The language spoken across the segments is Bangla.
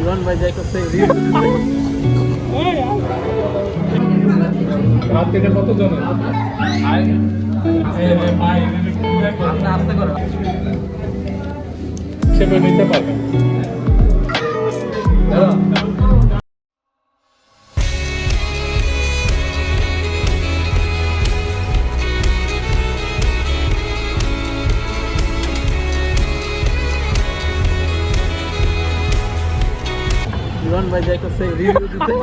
ইভান ভাই যাই করছে রাত থেকে কত জন? আপনি আসতে করেন সেটা নিতে পারবেন ভাই রিভিউ দিতে।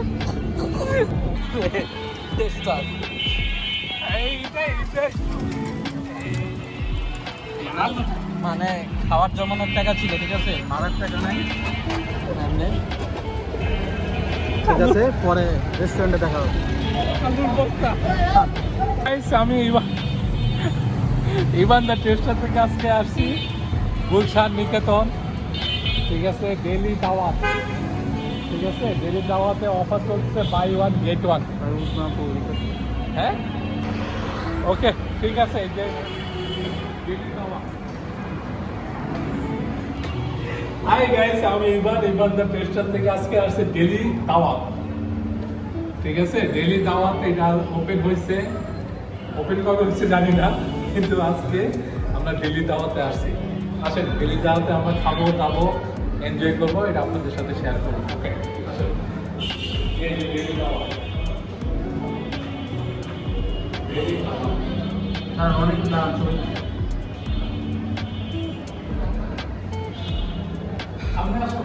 মানে খাওয়ার জমানোর টাকা ছিল ঠিক আছে? মারার টাকা নাই। এমনি ঠিক আছে পরে রেস্টুরেন্টে দেখা হবে। আমি ইভান ইভান দা টেস্টার থেকে আজকে আসছি গুলশান নিকেতন। ঠিক আছে ডেলি দাওয়াত। ঠিক আছে? ডেলি দাওয়াতে অফার চলছে বাই ওয়ান গেট ওয়ান হ্যাঁ? ওকে ঠিক আছে যে আমি ঠিক আছে? ওপেন হয়েছে। ওপেন জানি না, কিন্তু আজকে আমরা ডেলি দাওয়াতে আসছি। আসেন ডেলি দাওয়াতে আমরা খাব, দাবো এনজয় করব, এটা আপনাদের সাথে শেয়ার করব ওকে এই যে ডেলি দাওয়াত ডেলি দাওয়াত আর অনেক দাম সামনে আসো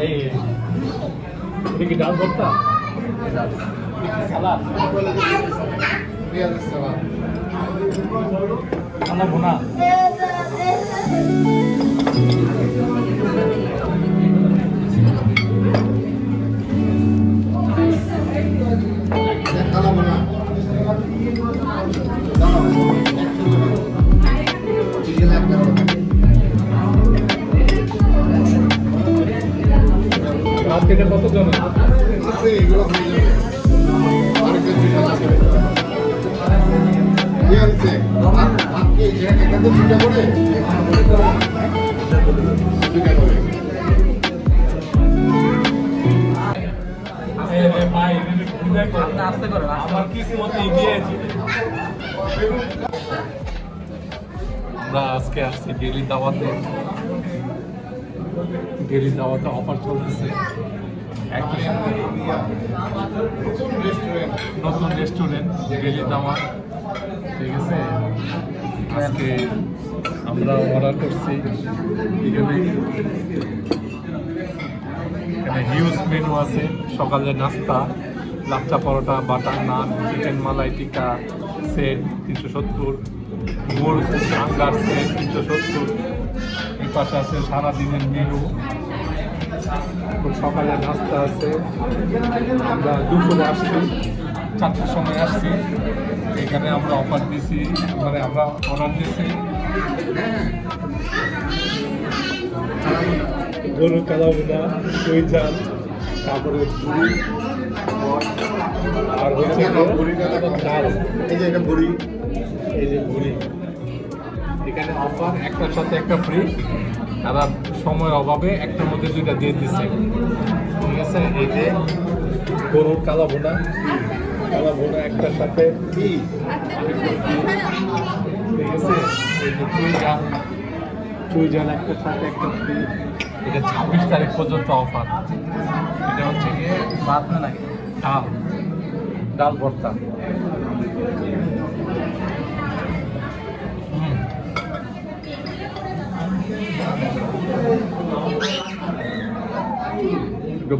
এই কি ডাল ভর্তা? সালাদ? খানা ভুনা? থেকে কত জন আছে এগুলো আরেকটা আছে। করে। করে এটা কিসমত এগিয়ে আমরা আজকে আসছি ডেলি দাওয়াতে। ডেলি দাওয়াতে অফার চলতেছে। নতুন রেস্টুরেন্ট ডেলি দাওয়াত ঠিক আছে? আজকে আমরা অর্ডার করছি। এখানে এখানে হিউজ মেনু আছে। সকালে নাস্তা, lachha paratha, butter naan chicken malai tikka set তিনশো সত্তর। গোল আঙ্গার সেট তিনশো সত্তর। এই পাশে আছে সারাদিনের মেনু তারপর সকালে নাস্তা আছে। আমরা দুপুরে আসছি, চারটার সময় আসছি। এখানে আমরা অফার দিছি মানে আমরা অর্ডার দিয়েছি গরু কালাবুনা দই চাল, তারপরে ঝুড়ি আর হচ্ছে ডাল। এই যে এটা বড়ি, এই যে ঘুড়ি এখানে অফার একটার সাথে একটা ফ্রি তারা সময় অভাবে একটার মধ্যে দুইটা দিয়ে দিচ্ছে ঠিক আছে? যে গরুর কালা ভুনা। কালা ভুনা একটার সাথে ঠিক আছে? একটা ফ্রি এটা ছাব্বিশ তারিখ পর্যন্ত অফার। এটা হচ্ছে ডাল। ডাল ভর্তা।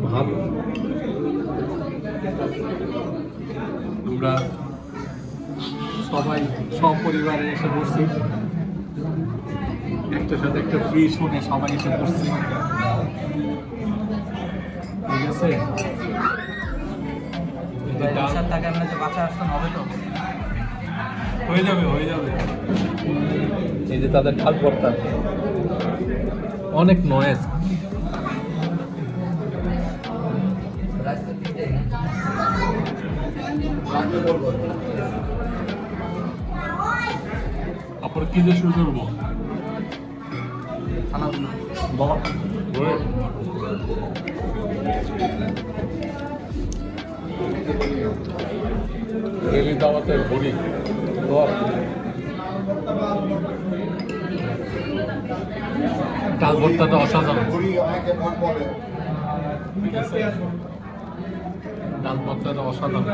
ভালো আমরা সবাই সপরিবারে এসে বসছি একটার সাথে একটা ফ্রি শুনে সবাই এসে করছি ঠিক আছে? হয়ে যাবে হয়ে যাবে। এই যে তাদের ডাল ভর্তা অনেক নয়েজ তারপর কি দিয়ে শুরু করব? রেলি ডাল ভর্তাটা অসাধারণ। ডাল ভর্তাটা অসাধারণ।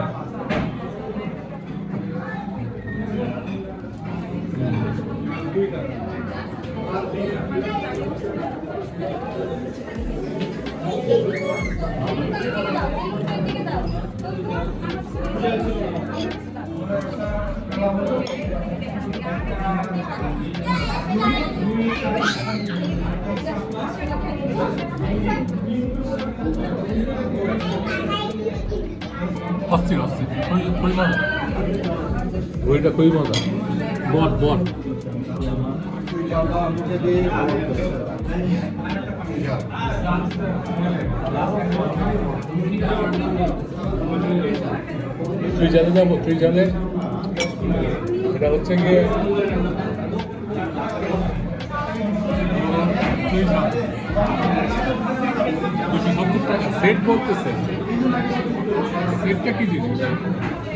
অস্থির খুবই মজা। বট বট। তুই জানে যাব তুই জানে? এটা হচ্ছে গিয়ে দুশো সত্তর টাকা। সেট বলতেছে সেটটা কি জিনিস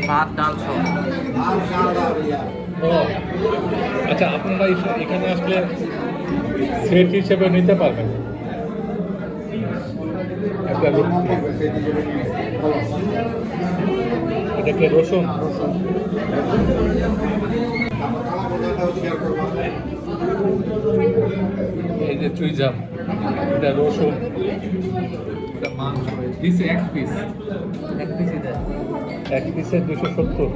ভাত ডাল ও আচ্ছা আপনারা এখানে আসলে সেট হিসেবে নিতে পারবেন। এটা কি রসুন। এই যে চুইজাম এটা রসুন। এটা মাংস দিছে এক পিস এক পিসি এক পিসে দুশো সত্তর।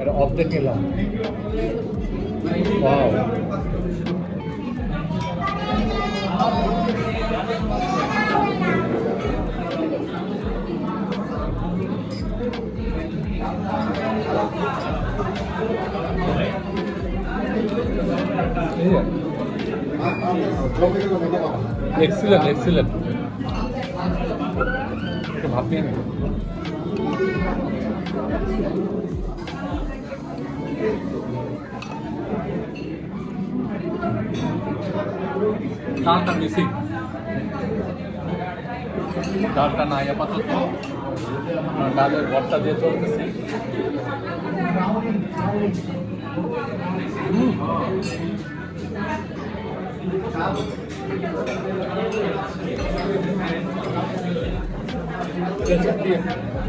এটা অর্ধেক নিলাম Wow. এক্সিলেন্ট এক্সিলেন্ট একটু ভাব নিয়ে নিন। ডালটা মিসিং ডালটা নাই আপাতত আমরা ডালের ভর্তা দিয়ে চলতেছি হুম।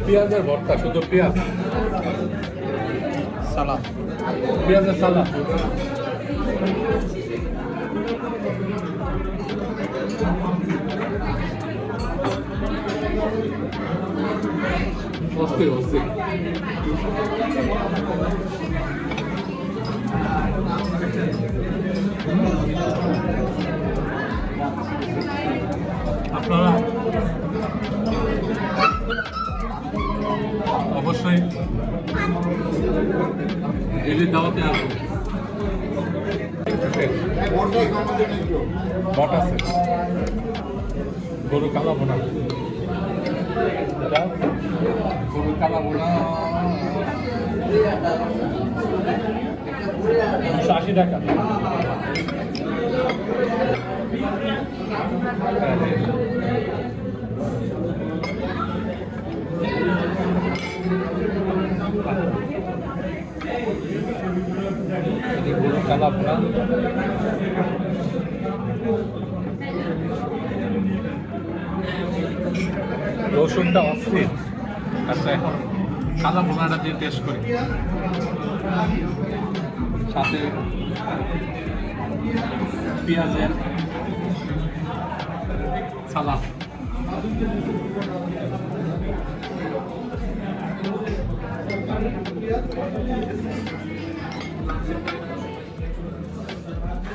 পেঁয়াজের ভর্তা শুধু পেঁয়াজ? সালাদ। পেঁয়াজের সালাদ? অস্থির অস্থির। বট আছে। গরু কালা বোনা। গরু কালা বোনা। আশি টাকা। কালা বোনা রসুনটা অস্থির। আচ্ছা এখন সাদা বোনাটা দিয়ে টেস্ট করি। সাথে পেঁয়াজের সালাদ। লাগলে ভাত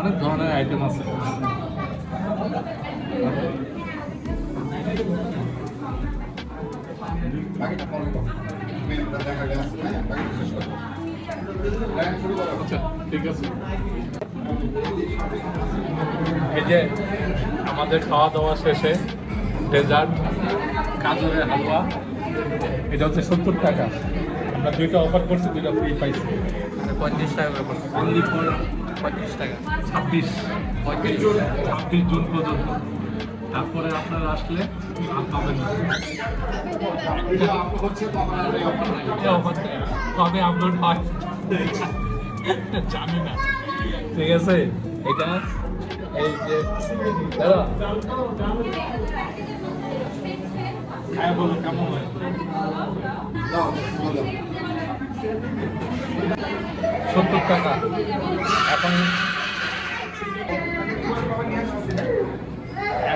অনেক ধরনের আইটেম আছে। আচ্ছা ঠিক আছে। এই যে আমাদের খাওয়া দাওয়া শেষে ডেজার্ট গাজরের হালুয়া এটা হচ্ছে সত্তর টাকা। আমরা দুইটা অফার করছি দুইটা ফ্রি পাইছি। পঁয়ত্রিশ টাকা অনলি ফর পঁয়ত্রিশ টাকা। ছাব্বিশ, পঁয়ত্রিশ, ছাব্বিশ জুন পর্যন্ত। তারপরে আপনারা আসলে আর পাবেন না। কবে আপলোড জানি না। ঠিক আছে? এটা এই যে দাদা হ্যাঁ বলো, কেমন হয়? সত্তর টাকা। এখন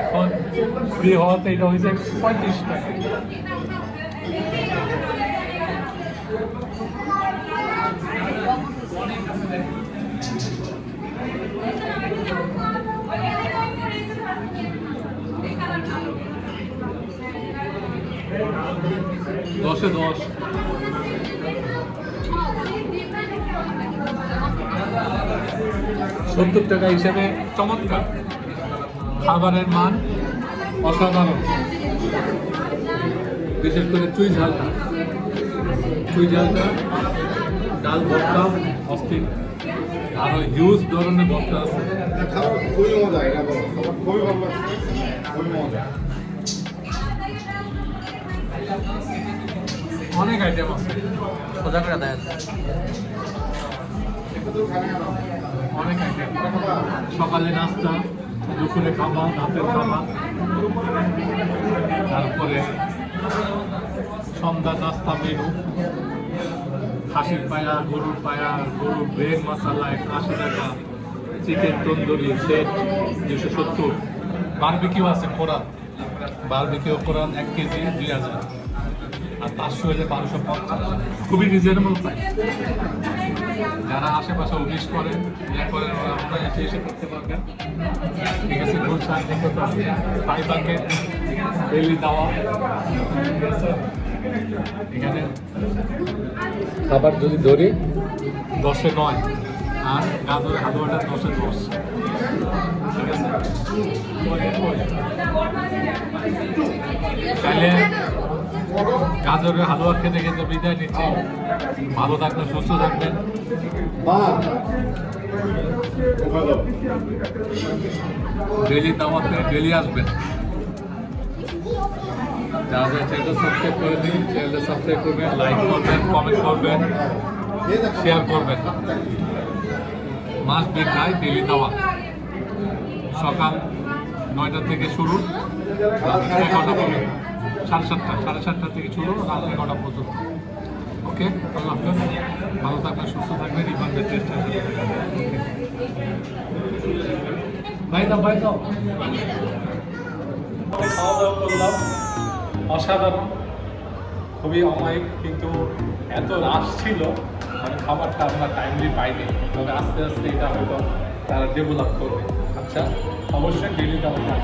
এখন ফ্রি হওয়াতে এটা হয়েছে পঁয়ত্রিশ টাকা। দশে দশ। সত্তর টাকা হিসেবে চমৎকার। খাবারের মান অসাধারণ। বিশেষ করে চুই ঝালটা। চুই ঝালটা ডাল ভর্তা অস্থির। আরও হিউজ ধরনের ভর্তা আছে। অনেক আইটেম আছে। সোজা করে দেয়। অনেক সকালে নাস্তা, দুপুরে খাবার, রাতের খাবার। তারপরে সন্ধ্যা নাস্তা মেনু খাসির পায়া, গরুর পায়া, গরুর ব্রেড মশলা একশো আশি টাকা। চিকেন তন্দুরি সেট দুশো সত্তর। বারবিকিউ আছে কোরআন বারবিকিউ কোরআন এক কেজি, দুই হাজার। আর পাঁচশো হলে বারোশো পঞ্চাশ। খুবই রিজনেবল প্রাইস যারা আশেপাশে অফিস করেন ইয়া করেন ওরা আপনারা এসে এসে করতে পারবেন ঠিক আছে গুলশান ফাইবারকে ডেলি দেওয়া ঠিক আছে এখানে খাবার যদি ধরি? দশে নয়। আর গাজরের হালুয়াটা দশে দশ। ঠিক আছে? তাহলে গাজরের হালুয়া খেতে খেতে বিদায় নিচ্ছি। ভালো থাকবেন সুস্থ থাকবেন। ডেলি দাওয়াতে ডেলি আসবেন। যারা চ্যানেলটা সাবস্ক্রাইব করে দিন চ্যানেলটা সাবস্ক্রাইব করবেন লাইক করবেন কমেন্ট করবেন শেয়ার করবেন। মাস দেখায় ডেলি দাওয়া সকাল নয়টা থেকে শুরু পর্যন্ত সাড়ে সাতটা সাড়ে সাতটা থেকে শুরু রাত এগারোটা পর্যন্ত। ওকে, আল্লাহ হাফেজ। ভালো থাকবেন, সুস্থ থাকবেন ইমানদের চেষ্টা দাও বাই দাও। খাওয়া দাওয়া করলাম। অসাধারণ। খুবই অমায়িক, কিন্তু এত রাশ ছিল মানে খাবারটা আমরা টাইমলি পাইনি। তবে আস্তে আস্তে এটা হয়তো তারা ডেভেলপ করবে। আচ্ছা অবশ্যই ডেলি দাওয়া